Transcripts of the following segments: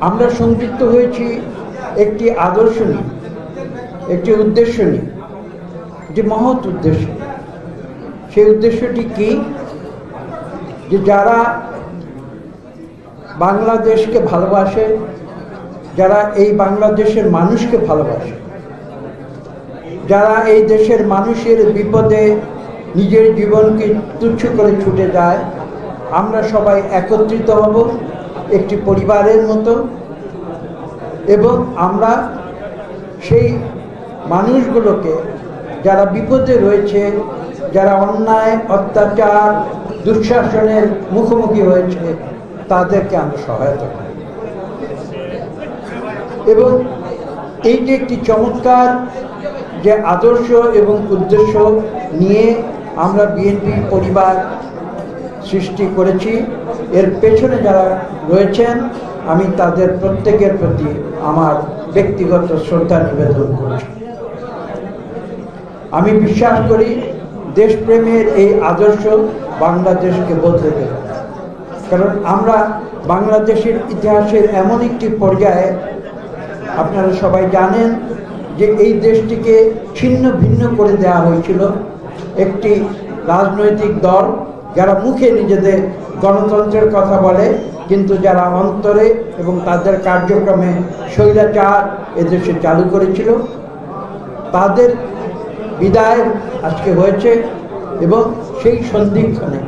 আমরা সংযুক্ত হয়েছি একটি আদর্শ নিয়ে, একটি উদ্দেশ্য নিয়ে যে মহৎ উদ্দেশ্য। সেই উদ্দেশ্যটি কি? যে যারা বাংলাদেশকে ভালোবাসে, যারা এই বাংলাদেশের মানুষকে ভালোবাসে, যারা এই দেশের মানুষের বিপদে নিজের জীবনকে তুচ্ছ করে ছুটে যায়, আমরা সবাই একত্রিত হব। একটি পরিবারের মতো এবং আমরা সেই মানুষগুলোকে যারা বিপদে রয়েছে, যারা অন্যায়, অত্যাচার, দুঃশাসনের মুখোমুখি হয়েছে, তাদেরকে আমরা সহায়তা করি। এবং এই যে একটি চমৎকার যে আদর্শ এবং উদ্দেশ্য নিয়ে আমরা বিএনপি পরিবার সৃষ্টি করেছি এর পেছনে যারা রয়েছেন, আমি তাদের প্রত্যেকের প্রতি আমার ব্যক্তিগত শ্রদ্ধা নিবেদন করছি। আমি বিশ্বাস করি দেশপ্রেমের এই আদর্শ বাংলাদেশকে বদলে দেবে। কারণ আমরা বাংলাদেশের ইতিহাসের এমন একটি পর্যায়ে, আপনারা সবাই জানেন যে এই দেশটিকে ছিন্ন ভিন্ন করে দেওয়া হয়েছিল। একটি রাজনৈতিক দল যারা মুখে নিজেদের গণতন্ত্রের কথা বলে, কিন্তু যারা অন্তরে এবং তাদের কার্যক্রমে স্বৈরাচার এদেশে চালু করেছিল, তাদের বিদায় আজকে হয়েছে এবং সেই সন্ধিক্ষণে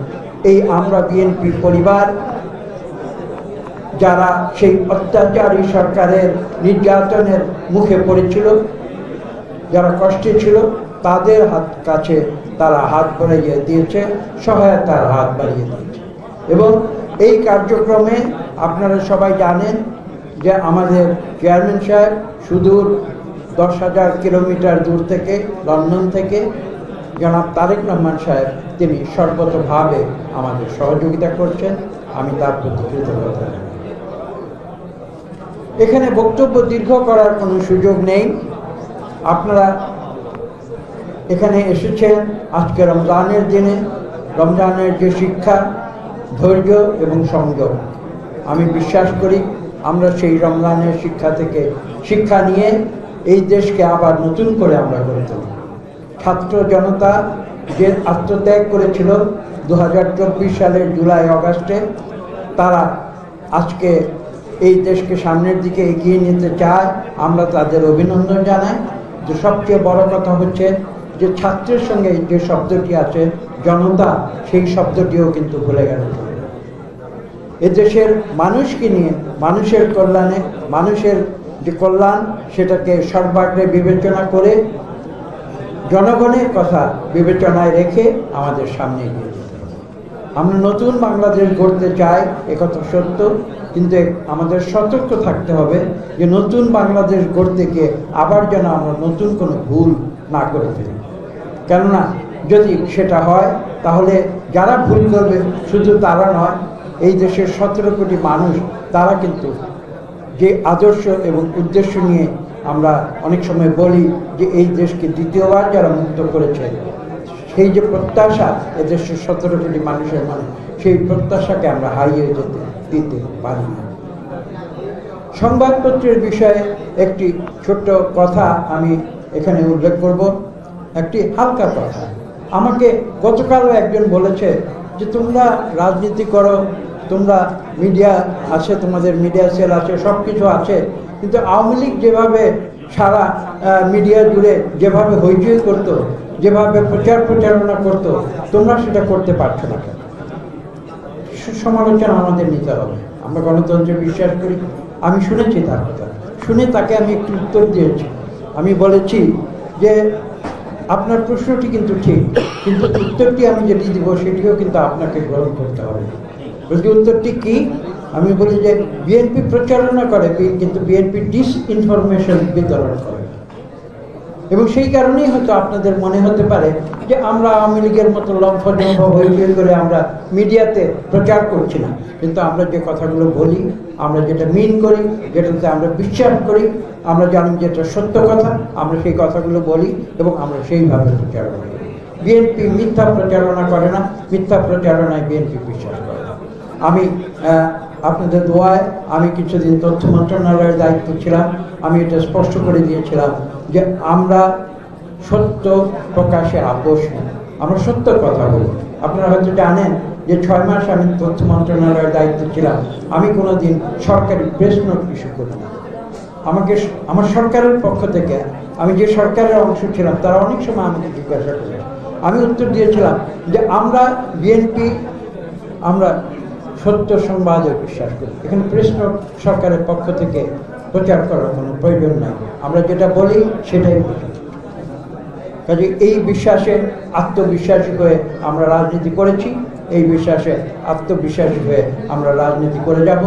এই আমরা বিএনপি পরিবার, যারা সেই অত্যাচারী সরকারের নির্যাতনের মুখে পড়েছিল, যারা কষ্টে ছিল, তাদের হাত কাছে তারা হাত বাড়িয়ে দিয়েছে, সহায়তার হাত বাড়িয়ে দিয়েছে। এবং এই কার্যক্রমে আপনারা সবাই জানেন যে আমাদের চেয়ারম্যান সাহেব সুদূর দশ হাজার কিলোমিটার দূর থেকে, লন্ডন থেকে, জনাব তারেক রহমান সাহেব, তিনি সর্বতভাবে আমাদের সহযোগিতা করছেন। আমি তার প্রতি কৃতজ্ঞতা এখানে বক্তব্য দীর্ঘ করার কোনো সুযোগ নেই। আপনারা এখানে এসেছেন আজকে রমজানের দিনে। রমজানের যে শিক্ষা ধৈর্য এবং সংযম। আমি বিশ্বাস করি আমরা সেই রমজানের শিক্ষা থেকে শিক্ষা নিয়ে এই দেশকে আবার নতুন করে আমরা গড়ে তুলি ছাত্র জনতা যে আত্মত্যাগ করেছিল দু হাজার চব্বিশ সালের জুলাই, অগাস্টে, তারা আজকে এই দেশকে সামনের দিকে এগিয়ে নিতে চায়, আমরা তাদের অভিনন্দন জানাই। যে সবচেয়ে বড় কথা হচ্ছে যে ছাত্রের সঙ্গে যে শব্দটি আছে, জনতা সেই শব্দটিও কিন্তু ভুলে গেল। এদেশের মানুষকে নিয়ে, মানুষের কল্যাণে, মানুষের যে কল্যাণ, সেটাকে সর্বাগ্রে বিবেচনা করে জনগণের কথা বিবেচনায় রেখে আমাদের সামনে এগিয়ে যেতে হবে। আমরা নতুন বাংলাদেশ গড়তে চাই একথা সত্য, কিন্তু আমাদের সতর্ক থাকতে হবে যে নতুন বাংলাদেশ গড়তে গিয়ে আবার যেন আমরা নতুন কোনো ভুল না করে ফেলি। কেননা যদি সেটা হয়, তাহলে যারা ভুল করবে, শুধু তারা নয় এই দেশের সতেরো কোটি মানুষ, তারা কিন্তু যে আদর্শ এবং উদ্দেশ্য নিয়ে আমরা অনেক সময় বলি যে এই দেশকে দ্বিতীয়বার যারা মুক্ত করেছে, সেই যে প্রত্যাশা এদেশের সতেরো কোটি মানুষের মানে সেই প্রত্যাশাকে আমরা হারিয়ে যেতে, দিতে পারি না। সংবাদপত্রের বিষয়ে একটি ছোট্ট কথা আমি এখানে উল্লেখ করব। একটি হালকা কথা। আমাকে গতকালও একজন বলেছে যে তোমরা রাজনীতি করো, তোমরা মিডিয়া আছে, তোমাদের মিডিয়া সেল আছে সব কিছু আছে। কিন্তু আওয়ামী লীগ যেভাবে সারা মিডিয়া জুড়ে যেভাবে হইচই করতো, যেভাবে প্রচার প্রচারণা করতো, তোমরা সেটা করতে পারছ না কেন? সমালোচনা আমাদের নিতে হবে। আমরা গণতন্ত্রে বিশ্বাস করি। আমি শুনেছি তার কথা। শুনে তাকে আমি একটু উত্তর দিয়েছি। আমি বলেছি যে আপনার প্রশ্নটি কিন্তু ঠিক, কিন্তু উত্তরটি আমি যেটি দিব সেটিও কিন্তু আপনাকে গ্রহণ করতে হবে। বলছি, উত্তরটি কি? আমি বলি যে, বিএনপি প্রচারণা করে কিন্তু বিএনপি ডিস ইনফরমেশন বিতরণ করে। এবং সেই কারণেই হয়তো আপনাদের মনে হতে পারে যে আমরা আওয়ামী লীগের মতো লম্ফজম্ফ হইচই করে আমরা মিডিয়াতে প্রচার করছি না কিন্তু আমরা যে কথাগুলো বলি, আমরা যেটা মিন করি, যেটাতে আমরা বিশ্বাস করি, আমরা জানি যেটা সত্য কথা, আমরা সেই কথাগুলো বলি এবং আমরা সেইভাবে প্রচারণা করি। বিএনপি মিথ্যা প্রচারণা করে না, মিথ্যা প্রচারণায় বিএনপি বিশ্বাস করে না। আমি আপনাদের দোয়ায় আমি কিছুদিন তথ্য মন্ত্রণালয়ের দায়িত্ব ছিলাম, আমি এটা স্পষ্ট করে দিয়েছিলাম যে আমরা সত্য প্রকাশে আপোষ। আমরা সত্যর কথা বলি। আপনারা হয়তো জানেন যে ছয় মাস আমি তথ্য মন্ত্রণালয়ের দায়িত্ব ছিলাম। আমি কোনোদিন সরকারি প্রেস নোট ইস্যু করি না। আমাকে আমার সরকারের পক্ষ থেকে আমি যে সরকারের অংশ ছিলাম, তারা অনেক সময় আমাকে জিজ্ঞাসা করে আমি উত্তর দিয়েছিলাম যে আমরা বিএনপি, আমরা সত্য সংবাদে বিশ্বাস করি। এখানে নোট সরকারের পক্ষ থেকে প্রচার করার কোনো প্রয়োজন নাই। আমরা যেটা বলি, সেটাই কাজে এই বিশ্বাসে, আত্মবিশ্বাসী হয়ে আমরা রাজনীতি করেছি, এই বিশ্বাসে আত্মবিশ্বাসী হয়ে আমরা রাজনীতি করে যাব।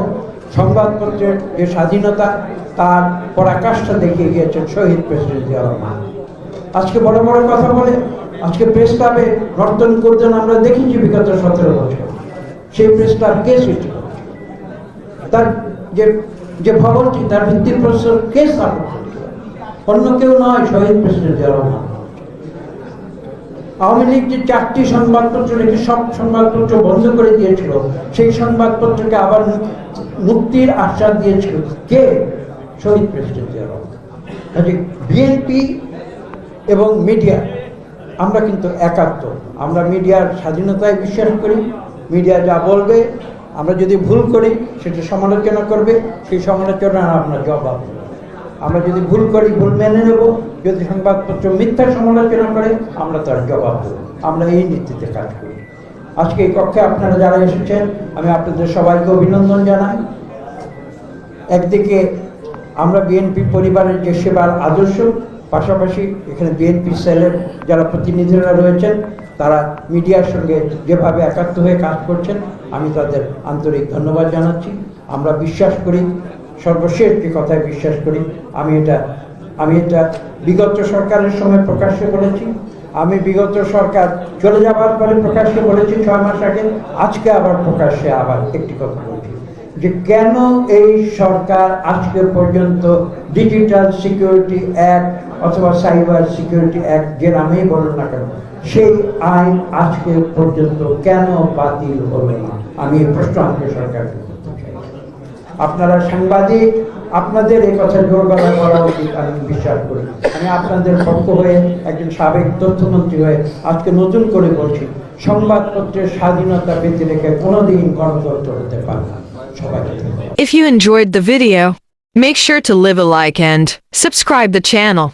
সংবাদপত্রের যে স্বাধীনতা, তার পরাকাষ্ঠা দেখিয়ে গিয়েছেন শহীদ প্রেসিডেন্ট জিয়া রহমান। আজকে বড় বড় কথা বলে, আজকে প্রেস ক্লাবে নর্তন করতেন আমরা দেখেছি বিগত সতেরো বছর। সেই ক্লাব কে সৃষ্টি করেছে তার যে যে ভবনটি, তার ভিত্তি প্রস্তর কে স্থাপন? অন্য কেউ নয়, শহীদ প্রেসিডেন্ট জিয়া রহমান। আওয়ামী লীগ যে চারটি সংবাদপত্র রেখে সব সংবাদপত্র বন্ধ করে দিয়েছিল, সেই সংবাদপত্রকে আবার মুক্তির আশ্বাস দিয়েছিল কে? শহীদ প্রেসিডেন্ট জিয়া রহমান। কাজে বিএনপি এবং মিডিয়া, আমরা কিন্তু একাত্ম। আমরা মিডিয়ার স্বাধীনতায় বিশ্বাস করি মিডিয়া যা বলবে, আমরা যদি ভুল করি, সেটা সমালোচনা করবে, সেই সমালোচনার আমরা জবাব। আমরা যদি ভুল করি, ভুল মেনে নেব, যদি সংবাদপত্র মিথ্যা সমালোচনা করে, আমরা তার জবাব দেব। আমরা এই নীতিতে কাজ করি। আজকে এই কক্ষে আপনারা যারা এসেছেন, আমি আপনাদের সবাইকে অভিনন্দন জানাই। একদিকে আমরা বিএনপি পরিবারের যে সেবার আদর্শ পাশাপাশি এখানে বিএনপি সেলের যারা প্রতিনিধিরা রয়েছেন, তারা মিডিয়ার সঙ্গে যেভাবে একাত্ম হয়ে কাজ করছেন, আমি তাদের আন্তরিক ধন্যবাদ জানাচ্ছি। আমরা বিশ্বাস করি, সর্বশেষ যে কথায় বিশ্বাস করি, আমি এটা আমি এটা বিগত সরকারের সময় প্রকাশ্য করেছি আমি বিগত সরকার চলে যাবার পরে প্রকাশ্যে বলেছি, ছয় মাস আগে, আজকে আবার প্রকাশ্যে আবার একটি কথা বলছি। যে কেন এই সরকার আজকে পর্যন্ত ডিজিটাল সিকিউরিটি অ্যাক্ট অথবা সাইবার সিকিউরিটি অ্যাক্ট যে নামেই বলুন না কেন, সেই আইন আজকে পর্যন্ত কেন বাতিল হলো না? আমি এই প্রশ্ন করতে চাই আপনারা সাংবাদিক, আপনাদের এই কথা জোর গলায় করা উচিত, আমি বিশ্বাস করি। আমি আপনাদের পক্ষ হয়ে একজন সাবেক তথ্যমন্ত্রী হয়ে আজকে নতুন করে বলছি, সংবাদপত্রের স্বাধীনতা পেতে রেখে কোনোদিন গণতন্ত্র হতে পারে না। If you enjoyed the video, make sure to leave a like and subscribe the channel.